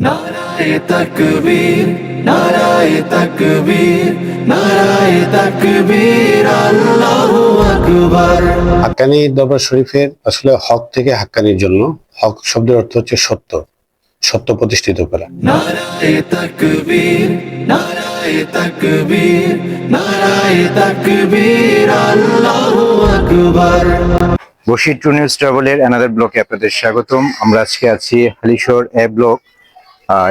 নারায়ে তাকবীর নারায়ে তাকবীর নারায়ে তাকবীর আল্লাহু আকবার হাক্কানি দরবার শরীফের আসলে হক থেকে হাক্কানির জন্য হক শব্দের অর্থ হচ্ছে সত্য সত্য প্রতিষ্ঠিত করা। নারায়ে তাকবীর নারায়ে তাকবীর নারায়ে তাকবীর আল্লাহু আকবার বশির টু নিউজ ট্রাভেলের অ্যানাদার ব্লকে আপনাদের স্বাগতম। আমরা আজকে আছি হালিশোর এ ব্লক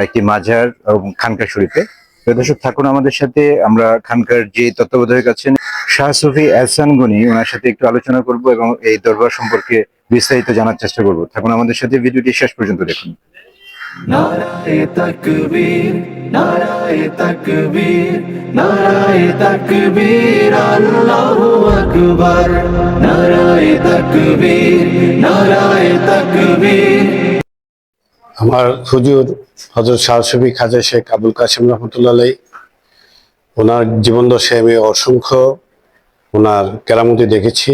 একটি মাজার এবং খানকা শরীফে। দর্শক, থাকুন আমাদের সাথে। আমরা খানকার যে তত্ত্বাবধায়ক আছেন শাহ সুফি এহসান গনি, ওনার সাথে একটু আলোচনা করব এবং এই দরবার সম্পর্কে বিস্তারিত জানার চেষ্টা করব। থাকুন আমাদের সাথে, ভিডিওটি শেষ পর্যন্ত দেখুন। নারায়ে তাকবীর নারায়ে তাকবীর নারায়ে তাকবীর, আল্লাহু আকবার। নারায়ে তাকবীর নারায়ে তাকবীর আমার হুজুর হজরত শাহসবি খাজা শেখ আবুল কাসিম রহমতুল্লাহ ওনার জীবন দশায় আমি অসংখ্য ওনার কেরামতি দেখেছি।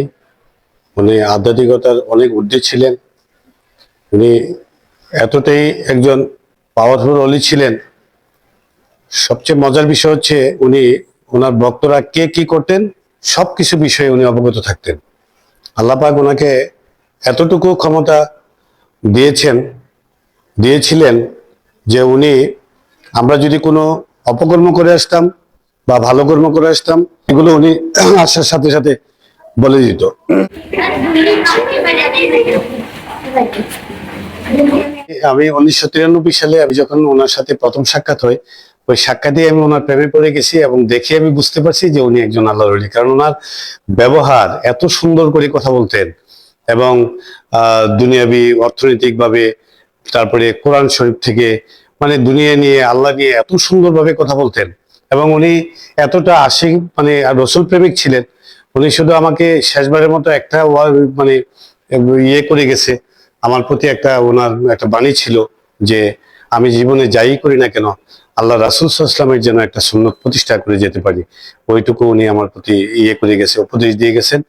উনি আধ্যাত্মিকতার অনেক ঊর্ধ্বে ছিলেন। উনি এতটাই একজন পাওয়ারফুল অলি ছিলেন। সবচেয়ে মজার বিষয় হচ্ছে উনি, ওনার ভক্তরা কে কি করতেন সব কিছু বিষয়ে উনি অবগত থাকতেন। আল্লাহ পাক ওনাকে এতটুকু ক্ষমতা দিয়েছেন দিয়েছিলেন যে উনি আমরা যদি কোনো অপকর্ম করে আসতাম বা ভালো কর্ম করে আসতাম এগুলো উনি আসার সাথে সাথে বলে দিত। আমি উনিশশো তিরানব্বই সালে আমি যখন ওনার সাথে প্রথম সাক্ষাৎ হয় ওই সাক্ষাৎে আমি ওনার প্রেমে পড়ে গেছি এবং দেখে আমি বুঝতে পারছি যে উনি একজন আল্লাহর অলি কারণ ওনার ব্যবহার এত সুন্দর করে কথা বলতেন এবং আহ, দুনিয়াবি অর্থনৈতিকভাবে তারপরে কোরআন শরীফ থেকে মানে দুনিয়া নিয়ে, আল্লাহ নিয়ে এত সুন্দরভাবে কথা বলতেন। এবং উনি এতটা আশিক মানে রসুল প্রেমিক ছিলেন। উনি শুধু আমাকে শেষবারের মতো একটা মানে ইয়ে করে গেছে। আমার প্রতি একটা ওনার একটা বাণী ছিল যে আমি জীবনে যাই করি না কেন, আল্লাহ রাসুল ইসলামের যেন একটা সুন্নত প্রতিষ্ঠা করে যেতে পারি। ওইটুকু উনি আমার প্রতি ইয়ে করে গেছে, উপদেশ দিয়ে গেছেন।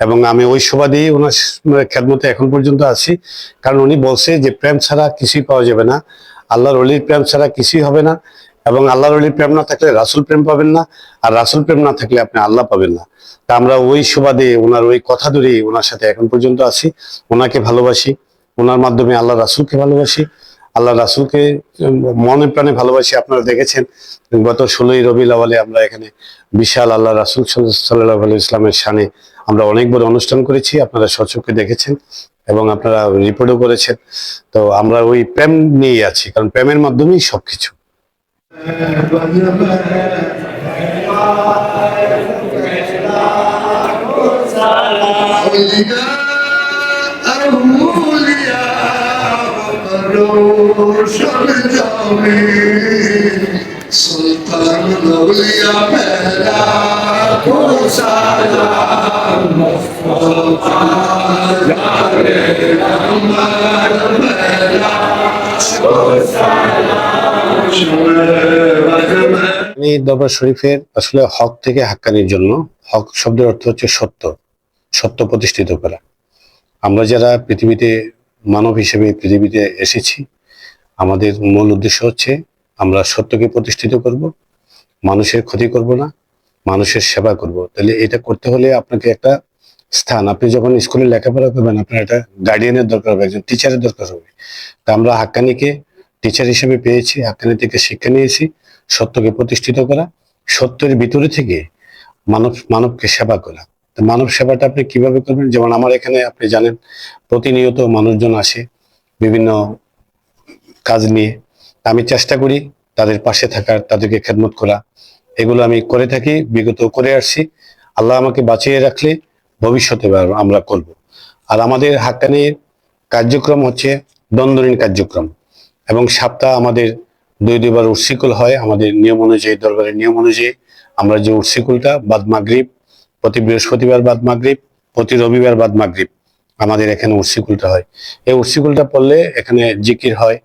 এবং আমি ওই সুবাদেই ওনার খেদমতে এখন পর্যন্ত আছি। কারণ উনি বলছে যে, প্রেম ছাড়া কিছুই পাওয়া যাবে না। আল্লাহর অলির প্রেম ছাড়া কিছুই হবে না। এবং আল্লাহর অলির প্রেম না থাকলে রাসুল প্রেম পাবেন না। আর রাসুল প্রেম না থাকলে আপনি আল্লাহ পাবেন না। তা আমরা ওই সুবাদে ওনার ওই কথা ধরেই ওনার সাথে এখন পর্যন্ত আছি। ওনাকে ভালোবাসি। ওনার মাধ্যমে আল্লাহ রাসুলকে ভালোবাসি। আল্লাহ রাসুলকে মনে প্রাণে ভালোবাসি। আপনারা দেখেছেন, গত ষোলোই রবি আওয়ালে আমরা এখানে বিশাল আল্লাহ রাসুল সাল্লাহ ইসলামের সানে আমরা অনেক বড় অনুষ্ঠান করেছি, আপনারা সচক্ষে দেখেছেন এবং আপনারা রিপোর্টও করেছেন। তো আমরা ওই প্রেম নিয়ে আছি, কারণ প্রেমের মাধ্যমেই সবকিছু। সুলতান হাক্কানি দরবার শরীফের আসলে হক থেকে হাক্কানির জন্য, হক শব্দের অর্থ হচ্ছে সত্য সত্য প্রতিষ্ঠিত করা। আমরা যারা পৃথিবীতে মানব হিসেবে পৃথিবীতে এসেছি, আমাদের মূল উদ্দেশ্য হচ্ছে আমরা সত্যকে প্রতিষ্ঠিত করব, মানুষের ক্ষতি করব না মানুষের সেবা করব। তাহলে এটা করতে হলে আপনাকে একটা স্থান, আপনি যখন স্কুলে লেখাপড়া করবেন, আপনার একটা গার্ডিয়ানের দরকার হবে, একজন টিচারের দরকার হবে। তা আমরা হাক্কানিকে টিচার হিসেবে পেয়েছি, হাক্কানি থেকে শিক্ষা নিয়েছি, সত্যকে প্রতিষ্ঠিত করা, সত্যের ভিতরে থেকে মানব, মানবকে সেবা করা। তো মানব সেবাটা আপনি কীভাবে করবেন? যেমন আমার এখানে আপনি জানেন, প্রতিনিয়ত মানুষজন আসে বিভিন্ন কাজ নিয়ে। আমি চেষ্টা করি তাদের পাশে থাকার, তাদেরকে খেদমত করা। এগুলো আমি করে থাকি, বিগত করে আসছি। আল্লাহ আমাকে বাঁচিয়ে রাখলে ভবিষ্যতে আমরা করব। আর আমাদের হাক্কানির কার্যক্রম হচ্ছে দ্বন্দ্বনীন কার্যক্রম। এবং সপ্তাহ আমাদের দুই দুইবার উৎসিকুল হয়। আমাদের নিয়ম অনুযায়ী, দরবারের নিয়ম অনুযায়ী আমরা যে উৎসিকুলটা, বাদ মাগরিব, প্রতি বৃহস্পতিবার বাদ মাগরিব, প্রতি রবিবার বাদ মাগরিব আমাদের এখানে উৎসিকুলটা হয়। এই উৎসিকুলটা পড়লে এখানে জিকির হয়,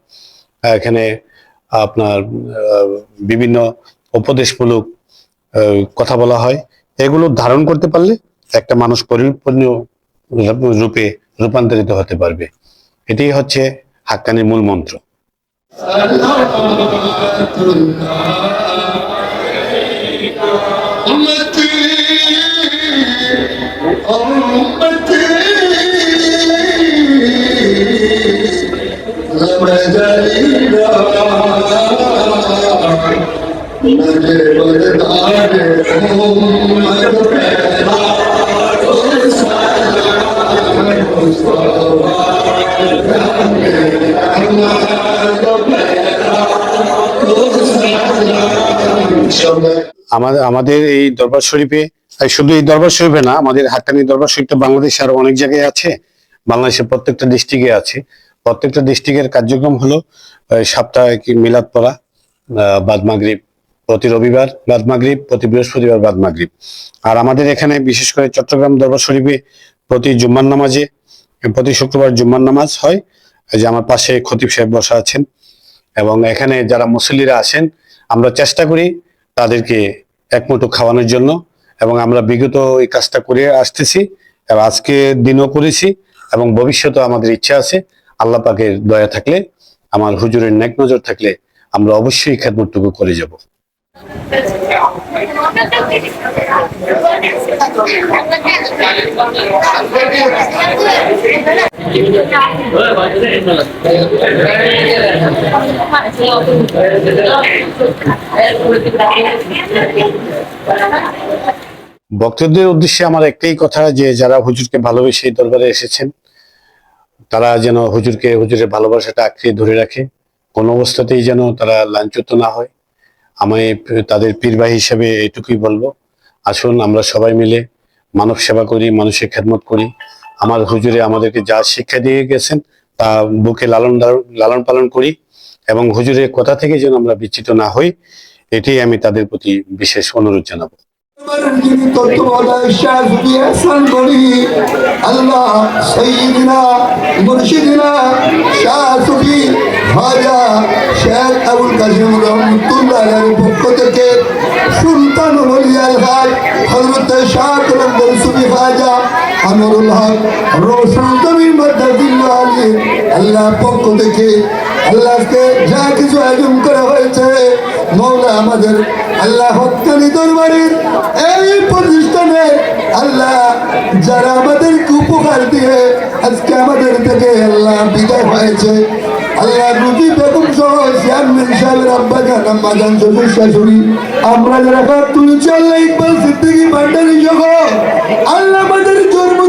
এখানে আপনার বিভিন্ন উপদেশমূলক আহ, কথা বলা হয় এগুলো ধারণ করতে পারলে একটা মানুষ পরিপূর্ণ রূপে রূপান্তরিত হতে পারবে এটাই হচ্ছে হাক্কানির মূল মন্ত্র أمتي আমাদের আমাদের এই দরবার শরীফে শুধু এই দরবার শরীফে না আমাদের হাক্কানি দরবার শরীফটা বাংলাদেশে আরও অনেক জায়গায় আছে। বাংলাদেশের প্রত্যেকটা ডিস্ট্রিক্টে আছে। প্রত্যেকটা ডিস্ট্রিক্টের কার্যক্রম হলো সাপ্তাহিক মিলাদ পড়া আহ, বাদ মাগরিব। প্রতি রবিবার বাদ মাগরিব, প্রতি বৃহস্পতিবার বাদ মাগরিব। আর আমাদের এখানে বিশেষ করে চট্টগ্রাম দরবার শরীফে প্রতি জুম্মার নামাজে, প্রতি শুক্রবার জুম্মার নামাজ হয়। যে আমার পাশে খতিব সাহেব বসা আছেন এবং এখানে যারা মুসল্লিরা আসেন আমরা চেষ্টা করি তাদেরকে এক মুঠো খাওয়ানোর জন্য এবং আমরা বিগত এই কাজটা করে আসতেছি এবং আজকে দিনও করেছি এবং ভবিষ্যতে আমাদের ইচ্ছা আছে। আল্লাহ পাকের দয়া থাকলে, আমার হুজুরের নেক নজর থাকলে আমরা অবশ্যই খেদমতটুকু করে যাব। ভক্তদের উদ্দেশ্যে আমার একটাই কথা যে যারা হুজুরকে ভালোবেসে দরবারে এসেছেন, তারা যেন হুজুরকে হুজুরের ভালোবাসাটা আঁকড়ে ধরে রাখে। কোনো অবস্থাতেই যেন তারা লাঞ্ছিত না হয়। আমি তাদের পীরবাহী হিসেবে এটুকুই বলব। আসুন, আমরা সবাই মিলে মানব সেবা করি, মানুষের খেদমত করি। আমার হুজুরে আমাদেরকে যা শিক্ষা দিয়ে গেছেন তা বুকে লালন লালন পালন করি এবং হুজুরের কথা থেকে যেন আমরা বিচ্ছিত না হই, এটি আমি তাদের প্রতি বিশেষ অনুরোধ জানাব। যিনি তত্ত্বাবধায়ক শাহ হাসান গনি, আল্লাহ সৈয়দিনা মুর্শিদিনা, শাহ খাজা শেখ আবুল কাসিম রহমতুল্লাহ পক্ষ থেকে সুলতান ওলিয়াল হাজ হযরত শাহ কলম সুফি খাজা আনোরুল হক রোশন জমির আলী আল্লাহ পক্ষ থেকে আল্লাহকে যা কিছু আয়োজন করা হয়েছে, মৌলা আমাদের আল্লাহ হকানি দরবারের এই প্রতিষ্ঠানে আল্লাহ যারা আমাদেরকে উপকার দিয়ে আজকে আমাদের থেকে আল্লাহ বিদায় হয়েছে। আল্লাহ আমরা যারা কাপ তুলেছি আল্লাহ আল্লাহ আমাদের জন্ম